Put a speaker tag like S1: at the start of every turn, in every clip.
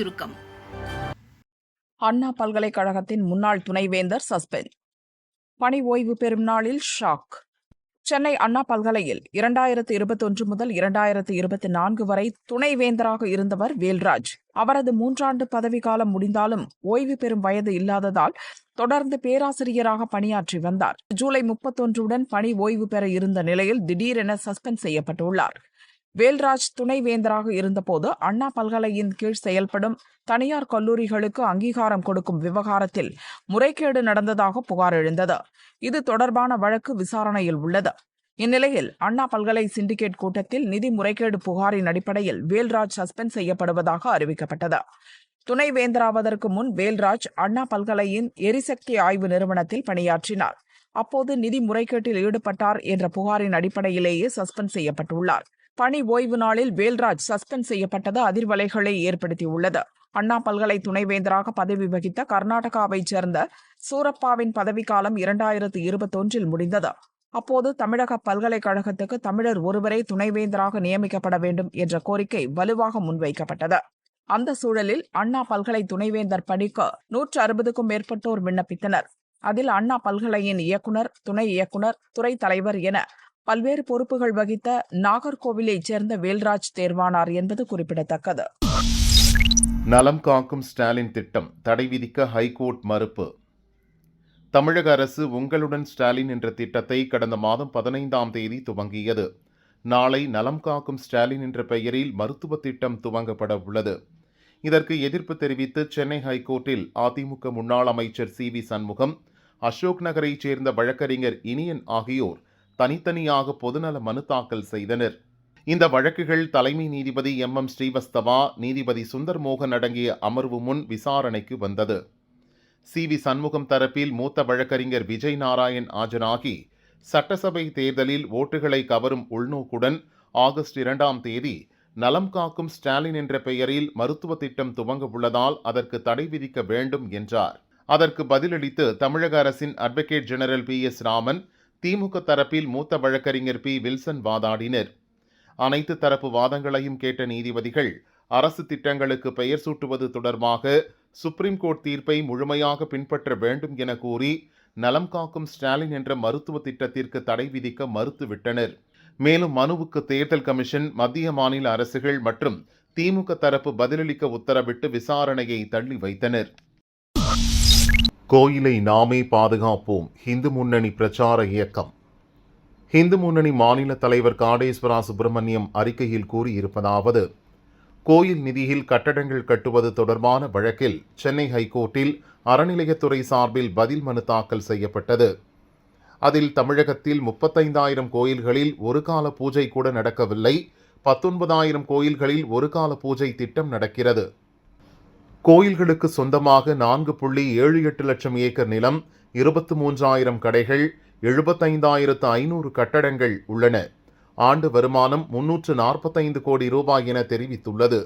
S1: சுருக்கம்.
S2: அண்ணா பல்கலைக்கழகத்தின் முன்னாள் துணைவேந்தர் சஸ்பெண்ட் பணி ஓய்வு பெறும் நாளில் ஷாக். சென்னை அண்ணா பல்கலையில் இரண்டாயிரத்து இருபத்தொன்று முதல் இரண்டாயிரத்து இருபத்தி நான்கு வரை துணைவேந்தராக இருந்தவர் வேல்ராஜ். அவரது மூன்றாண்டு பதவிக்காலம் முடிந்தாலும் ஓய்வு பெறும் வயது இல்லாததால் தொடர்ந்து பேராசிரியராக பணியாற்றி வந்தார். ஜூலை முப்பத்தொன்றுடன் பணி ஓய்வு பெற இருந்த நிலையில் திடீரென சஸ்பெண்ட் செய்யப்பட்டுள்ளார். வேல்ராஜ் துணைவேந்தராக இருந்தபோது அண்ணா பல்கலையின் கீழ் செயல்படும் தனியார் கல்லூரிகளுக்கு அங்கீகாரம் கொடுக்கும் விவகாரத்தில் முறைகேடு நடந்ததாக புகார் எழுந்தது. இது தொடர்பான வழக்கு விசாரணையில் உள்ளது. இந்நிலையில் அண்ணா பல்கலை சிண்டிகேட் கூட்டத்தில் நிதி முறைகேடு புகாரின் அடிப்படையில் வேல்ராஜ் சஸ்பெண்ட் செய்யப்படுவதாக அறிவிக்கப்பட்டது. துணைவேந்தராவதற்கு முன் வேல்ராஜ் அண்ணா பல்கலையின் எரிசக்தி ஆய்வு நிறுவனத்தில் பணியாற்றினார். அப்போது நிதி முறைகேட்டில் ஈடுபட்டார் என்ற புகாரின் அடிப்படையிலேயே சஸ்பெண்ட் செய்யப்பட்டுள்ளார். பணி ஓய்வு நாளில் வேல்ராஜ் சஸ்பெண்ட் செய்யப்பட்டது அதிர்வலைகளை ஏற்படுத்தியுள்ளது. அண்ணா பல்கலை துணைவேந்தராக பதவி வகித்த கர்நாடகாவைச் சேர்ந்த சூரப்பாவின் பதவிக்காலம் இரண்டாயிரத்து இருபத்தொன்றில் முடிந்தது. அப்போது தமிழக பல்கலைக்கழகத்துக்கு தமிழர் ஒருவரே துணைவேந்தராக நியமிக்கப்பட வேண்டும் என்ற கோரிக்கை வலுவாக முன்வைக்கப்பட்டது. அந்த சூழலில் அண்ணா பல்கலை துணைவேந்தர் பணிக்கு நூற்று அறுபதுக்கும் மேற்பட்டோர் விண்ணப்பித்தனர். அதில் அண்ணா பல்கலையின் இயக்குனர் துணை இயக்குனர் துறை தலைவர் என பல்வேறு பொறுப்புகள் வகித்த நாகர்கோவிலைச் சேர்ந்த வேல்ராஜ் தேர்வானார் என்பது குறிப்பிடத்தக்கது.
S3: நலம் காக்கும் ஸ்டாலின் திட்டம் தடை விதிக்க ஹைகோர்ட் மறுப்பு. தமிழக அரசு உங்களுடன் ஸ்டாலின் என்ற திட்டத்தை கடந்த மாதம் பதினைந்தாம் தேதி துவங்கியது. நாளை நலம் காக்கும் ஸ்டாலின் என்ற பெயரில் மருத்துவ திட்டம் துவங்கப்பட உள்ளது. இதற்கு எதிர்ப்பு தெரிவித்து சென்னை ஹைகோர்ட்டில் அதிமுக முன்னாள் அமைச்சர் சி வி சண்முகம் அசோக் நகரைச் சேர்ந்த வழக்கறிஞர் இனியன் ஆகியோர் தனித்தனியாக பொதுநல மனு தாக்கல் செய்தனர். இந்த வழக்குகள் தலைமை நீதிபதி எம். எம். ஸ்ரீவஸ்தவா நீதிபதி சுந்தர் மோகன் அடங்கிய அமர்வு முன் விசாரணைக்கு வந்தது. சி. வி. சண்முகம் தரப்பில் மூத்த வழக்கறிஞர் விஜய் நாராயண் ஆஜராகி சட்டசபை தேர்தலில் ஓட்டுகளை கவரும் உள்நோக்குடன் ஆகஸ்ட் இரண்டாம் தேதி நலம் காக்கும் ஸ்டாலின் என்ற பெயரில் மருத்துவ திட்டம் துவங்க உள்ளதால் அதற்கு தடை விதிக்க வேண்டும் என்றார். அதற்கு பதிலளித்து தமிழக அரசின் advocate general P. S. Raman DMK தரப்பில் மூத்த வழக்கறிஞர் பி. வில்சன் வாதாடினர். அனைத்து தரப்பு வாதங்களையும் கேட்ட நீதிபதிகள் அரசு திட்டங்களுக்கு பெயர் சூட்டுவது தொடர்பாக சுப்ரீம் கோர்ட் தீர்ப்பை முழுமையாக பின்பற்ற வேண்டும் என கூறி நலம் காக்கும் ஸ்டாலின் என்ற மருத்துவ திட்டத்திற்கு தடை விதிக்க மறுத்துவிட்டனர். மேலும் மனுவுக்கு தேர்தல் கமிஷன் மத்திய மாநில அரசுகள் மற்றும் திமுக தரப்பு பதிலளிக்க உத்தரவிட்டு விசாரணையை தள்ளி வைத்தனர். கோயிலை நாமே பாதுகாப்போம். இந்து முன்னணி பிரச்சார இயக்கம். இந்து முன்னணி மாநில தலைவர் காடேஸ்வரா சுப்பிரமணியம் அறிக்கையில் கூறியிருப்பதாவது கோயில் நிதியில் கட்டடங்கள் கட்டுவது தொடர்பான வழக்கில் சென்னை ஹைகோர்ட்டில் அறநிலையத்துறை சார்பில் பதில் மனு தாக்கல் செய்யப்பட்டது. அதில் தமிழகத்தில் முப்பத்தைந்தாயிரம் கோயில்களில் ஒரு கால பூஜை கூட நடக்கவில்லை. பத்தொன்பதாயிரம் கோயில்களில் ஒரு கால பூஜை திட்டம் நடக்கிறது. கோயில்களுக்கு சொந்தமாக நான்கு புள்ளி ஏழு எட்டு லட்சம் ஏக்கர் நிலம் இருபத்து மூன்றாயிரம் கடைகள் எழுபத்தைந்தாயிரத்து ஐநூறு கட்டடங்கள் உள்ளன. ஆண்டு வருமானம் முன்னூற்று நாற்பத்தைந்து கோடி ரூபாய் என தெரிவித்துள்ளது.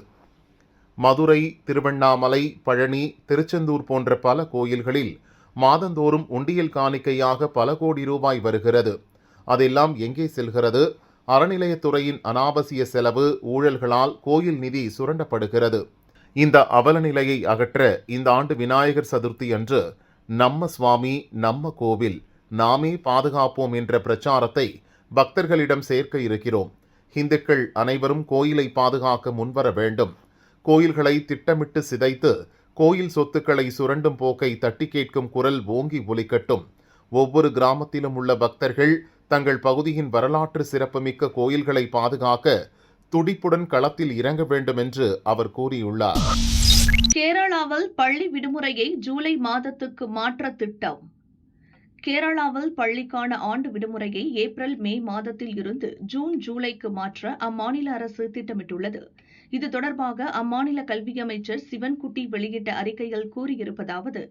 S3: மதுரை திருவண்ணாமலை பழனி திருச்செந்தூர் போன்ற பல கோயில்களில் மாதந்தோறும் உண்டியல் காணிக்கையாக பல கோடி ரூபாய் வருகிறது. அதெல்லாம் எங்கே செல்கிறது? அறநிலையத்துறையின் அனாவசிய செலவு ஊழல்களால் கோயில் நிதி சுரண்டப்படுகிறது. இந்த அவல நிலையை அகற்ற இந்த ஆண்டு விநாயகர் சதுர்த்தி அன்று நம்ம சுவாமி நம்ம கோவில் நாமே பாதுகாப்போம் என்ற பிரச்சாரத்தை பக்தர்களிடம் சேர்க்க இருக்கிறோம். இந்துக்கள் அனைவரும் கோயிலை பாதுகாக்க முன்வர வேண்டும். கோயில்களை திட்டமிட்டு சிதைத்து கோயில் சொத்துக்களை சுரண்டும் போக்கை தட்டி கேட்கும் குரல் ஓங்கி ஒலிக்கட்டும். ஒவ்வொரு கிராமத்திலும் உள்ள பக்தர்கள் தங்கள் பகுதியின் வரலாற்று சிறப்புமிக்க கோயில்களை பாதுகாக்க துடிப்புடன் களத்தில் இறங்க வேண்டும் என்று அவர் கூறியுள்ளார்.
S1: கேரளாவில் பள்ளி விடுமுறையை ஜூலை மாதத்துக்கு மாற்ற திட்டம். கேரளாவில் பள்ளிக்கான ஆண்டு விடுமுறையை ஏப்ரல் மே மாதத்தில் இருந்து ஜூன் ஜூலைக்கு மாற்ற அம்மாநில அரசு திட்டமிட்டுள்ளது. இது தொடர்பாக அம்மாநில கல்வி அமைச்சர் சிவன்குட்டி வெளியிட்ட அறிக்கையில் கூறியிருப்பதாவது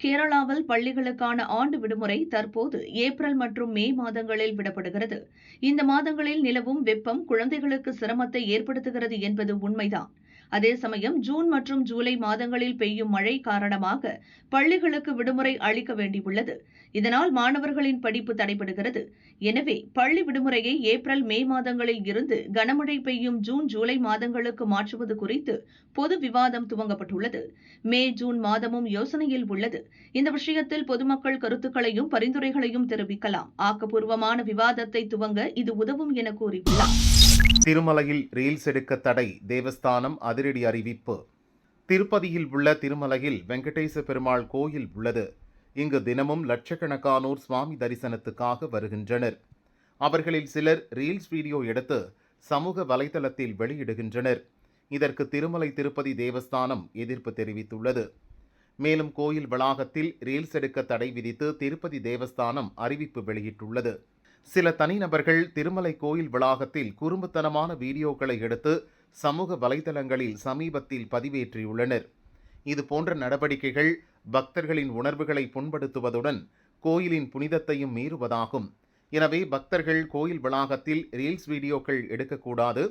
S1: கேரளாவில் பள்ளிகளுக்கான ஆண்டு விடுமுறை தற்போது ஏப்ரல் மற்றும் மே மாதங்களில் விடப்படுகிறது. இந்த மாதங்களில் நிலவும் வெப்பம் குழந்தைகளுக்கு சிரமத்தை ஏற்படுத்துகிறது என்பது உண்மைதான். அதே சமயம் ஜூன் மற்றும் ஜூலை மாதங்களில் பெய்யும் மழை காரணமாக பள்ளிகளுக்கு விடுமுறை அளிக்க வேண்டியுள்ளது. இதனால் மாணவர்களின் படிப்பு தடைபடுகிறது. எனவே பள்ளி விடுமுறையை ஏப்ரல் மே மாதங்களில் இருந்து கனமழை பெய்யும் ஜூன் ஜூலை மாதங்களுக்கு மாற்றுவது குறித்து பொது விவாதம் துவங்கப்பட்டுள்ளது. மே ஜூன் மாதமும் யோசனையில் உள்ளது. இந்த விஷயத்தில் பொதுமக்கள் கருத்துக்களையும் பரிந்துரைகளையும் தெரிவிக்கலாம். ஆக்கப்பூர்வமான விவாதத்தை துவங்க இது உதவும் என கூறியுள்ளார்.
S3: திருமலையில் ரீல்ஸ் எடுக்க தடை தேவஸ்தானம் அதிரடி அறிவிப்பு. திருப்பதியில் உள்ள திருமலையில் வெங்கடேச பெருமாள் கோயில் உள்ளது. இங்கு தினமும் லட்சக்கணக்கானோர் சுவாமி தரிசனத்துக்காக வருகின்றனர். அவர்களில் சிலர் ரீல்ஸ் வீடியோ எடுத்து சமூக வலைதளத்தில் வெளியிடுகின்றனர். இதற்கு திருமலை திருப்பதி தேவஸ்தானம் எதிர்ப்பு தெரிவித்துள்ளது. மேலும் கோயில் வளாகத்தில் ரீல்ஸ் எடுக்க தடை விதித்து திருப்பதி தேவஸ்தானம் அறிவிப்பு வெளியிட்டுள்ளது. சில தனிநபர்கள் திருமலை கோயில் வளாகத்தில் குறும்புத்தனமான வீடியோக்களை எடுத்து சமூக வலைதளங்களில் சமீபத்தில் பதிவேற்றியுள்ளனர். இது போன்ற நடவடிக்கைகள் பக்தர்களின் உணர்வுகளை புண்படுத்துவதுடன் கோயிலின் புனிதத்தையும் மீறுவதாகும். எனவே பக்தர்கள் கோயில் வளாகத்தில் ரீல்ஸ் வீடியோக்கள் எடுக்கக்கூடாது.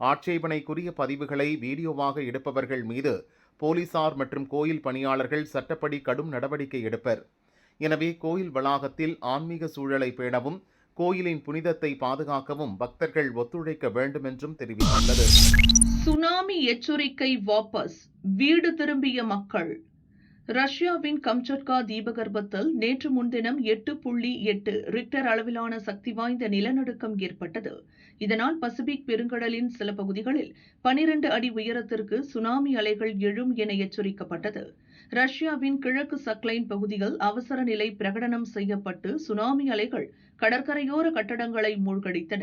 S3: ஆட்சேபனைக்குரிய பதிவுகளை வீடியோவாக எடுப்பவர்கள் மீது போலீசார் மற்றும் கோயில் பணியாளர்கள் சட்டப்படி கடும் நடவடிக்கை எடுப்பர். எனவே கோயில் வளாகத்தில் ஆன்மீக சூழலை பேணவும் கோயிலின் புனிதத்தை பாதுகாக்கவும் பக்தர்கள் ஒத்துழைக்க வேண்டும் என்றும் தெரிவித்துள்ளது.
S1: சுனாமி எச்சரிக்கை வாபஸ் வீடு திரும்பிய மக்கள். ரஷ்யாவின் கம்சட்கா தீபகற்பத்தில் நேற்று முன்தினம் எட்டு புள்ளி எட்டு ரிக்டர் அளவிலான சக்தி வாய்ந்த நிலநடுக்கம் ஏற்பட்டது. இதனால் பசிபிக் பெருங்கடலின் சில பகுதிகளில் பனிரண்டு அடி உயரத்திற்கு சுனாமி அலைகள் எழும் என எச்சரிக்கப்பட்டது. ரஷ்யாவின் கிழக்கு சக்லைன் பகுதியில் அவசர நிலை பிரகடனம் செய்யப்பட்டு சுனாமி அலைகள் கடற்கரையோர கட்டடங்களை மூழ்கடித்தன.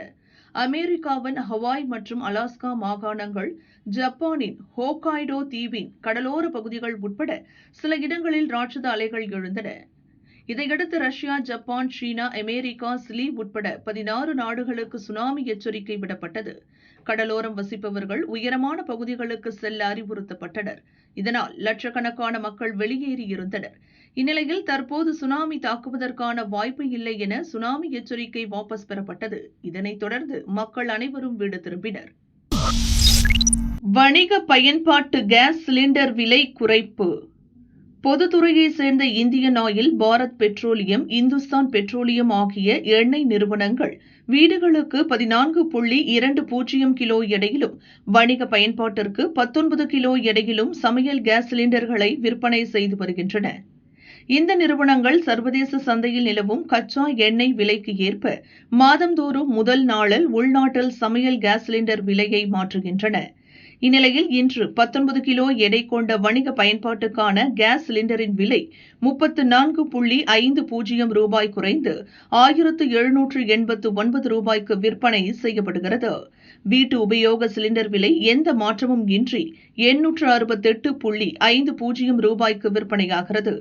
S1: அமெரிக்காவின் ஹவாய் மற்றும் அலாஸ்கா மாகாணங்கள் ஜப்பானின் ஹோக்காய்டோ தீவின் கடலோர பகுதிகள் உட்பட சில இடங்களில் ராட்சத அலைகள் எழுந்தன. இதையடுத்து Russia Japan China America Chile உட்பட பதினாறு நாடுகளுக்கு சுனாமி எச்சரிக்கை விடப்பட்டது. கடலோரம் வசிப்பவர்கள் உயரமான பகுதிகளுக்கு செல்ல அறிவுறுத்தப்பட்டனர். இதனால் லட்சக்கணக்கான மக்கள் வெளியேறியிருந்தனர். இந்நிலையில் தற்போது சுனாமி தாக்குவதற்கான வாய்ப்பு இல்லை என சுனாமி எச்சரிக்கை வாபஸ் பெறப்பட்டது. இதனைத் தொடர்ந்து மக்கள் அனைவரும் வீடு திரும்பினர். வணிக பயன்பாட்டு கேஸ் சிலிண்டர் விலை குறைப்பு. பொதுத்துறையைச் சேர்ந்த Indian oil Bharat petroleum Hindustan petroleum ஆகிய எண்ணெய் நிறுவனங்கள் வீடுகளுக்கு பதினான்கு புள்ளி இரண்டு பூஜ்ஜியம் கிலோ எடையிலும் வணிக பயன்பாட்டிற்கு பத்தொன்பது கிலோ எடையிலும் சமையல் கேஸ் சிலிண்டர்களை விற்பனை செய்து வருகின்றன. இந்த நிறுவனங்கள் சர்வதேச சந்தையில் நிலவும் கச்சா எண்ணெய் விலைக்கு ஏற்ப மாதந்தோறும் முதல் நாளில் உள்நாட்டில் சமையல் கேஸ் சிலிண்டர் விலையை மாற்றுகின்றன. இந்நிலையில் இன்று பத்தொன்பது கிலோ எடை கொண்ட வணிக பயன்பாட்டுக்கான கேஸ் சிலிண்டரின் விலை முப்பத்து நான்கு புள்ளி ஐந்து பூஜ்ஜியம் ரூபாய் குறைந்து ஆயிரத்து எழுநூற்று எண்பத்து ஒன்பது ரூபாய்க்கு விற்பனை செய்யப்படுகிறது. வீட்டு உபயோக சிலிண்டர் விலை எந்த மாற்றமும் இன்றி எண்ணூற்று அறுபத்தெட்டு புள்ளி ஐந்து பூஜ்ஜியம் ரூபாய்க்கு விற்பனையாகிறது.